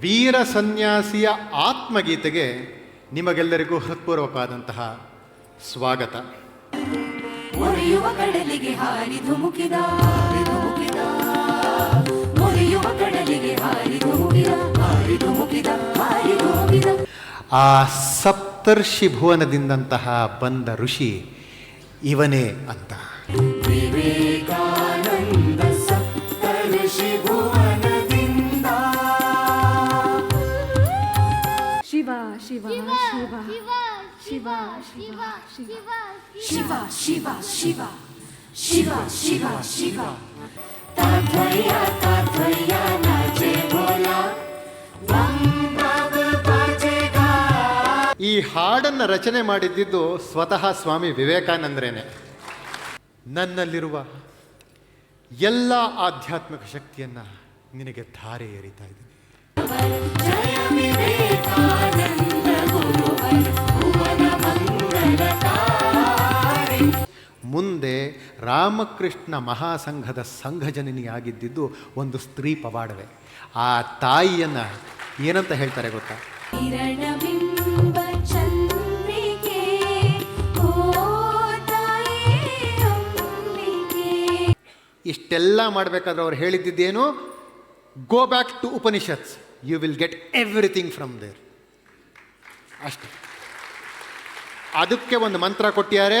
ವೀರ ಸನ್ಯಾಸಿಯ ಆತ್ಮಗೀತೆಗೆ ನಿಮಗೆಲ್ಲರಿಗೂ ಹೃತ್ಪೂರ್ವಕವಾದಂತಹ ಸ್ವಾಗತ. ಮೊರೆಯುವ ಕಡಲಿಗೆ ಮೊರೆಯುವ ಕಡಲಿಗೆ ಆ ಸಪ್ತರ್ಷಿ ಭುವನದಿಂದಂತಹ ಬಂದ ಋಷಿ ಇವನೇ ಅಂತ. ವಿವೇಕಾನಂದ ಸಪ್ತಋಷಿ ಭುವನದಿಂದ ಶಿವ ಶಿವ ಶಿವ ಶಿವ ಶಿವ ಶಿವ ಶಿವ ಶಿವ ಶಿವ. ಶಿವ ತಾತ್ವಯ್ಯ ತಾತ್ವಯ್ಯ ನಾಚೆ ಬೋಲಾ. ಈ ಹಾಡನ್ನು ರಚನೆ ಮಾಡಿದ್ದಿದ್ದು ಸ್ವತಃ ಸ್ವಾಮಿ ವಿವೇಕಾನಂದರೇನೆ. ನನ್ನಲ್ಲಿರುವ ಎಲ್ಲ ಆಧ್ಯಾತ್ಮಿಕ ಶಕ್ತಿಯನ್ನು ನಿನಗೆ ಧಾರೆ ಎರಿತಾ ಇದ್ದೀನಿ. ಮುಂದೆ ರಾಮಕೃಷ್ಣ ಮಹಾಸಂಘದ ಸಂಘಜನನಿಯಾಗಿದ್ದಿದ್ದು ಒಂದು ಸ್ತ್ರೀ ಪವಾಡವೇ. ಆ ತಾಯಿಯನ್ನು ಏನಂತ ಹೇಳ್ತಾರೆ ಗೊತ್ತಾ? ಇಷ್ಟೆಲ್ಲ ಮಾಡಬೇಕಾದ್ರೆ ಅವ್ರು ಹೇಳಿದ್ದಿದ್ದೇನು? Go back to Upanishads you will get everything from there ಅಷ್ಟೆ. ಅದಕ್ಕೆ ಒಂದು ಮಂತ್ರ ಕೊಟ್ಟಿದ್ದಾರೆ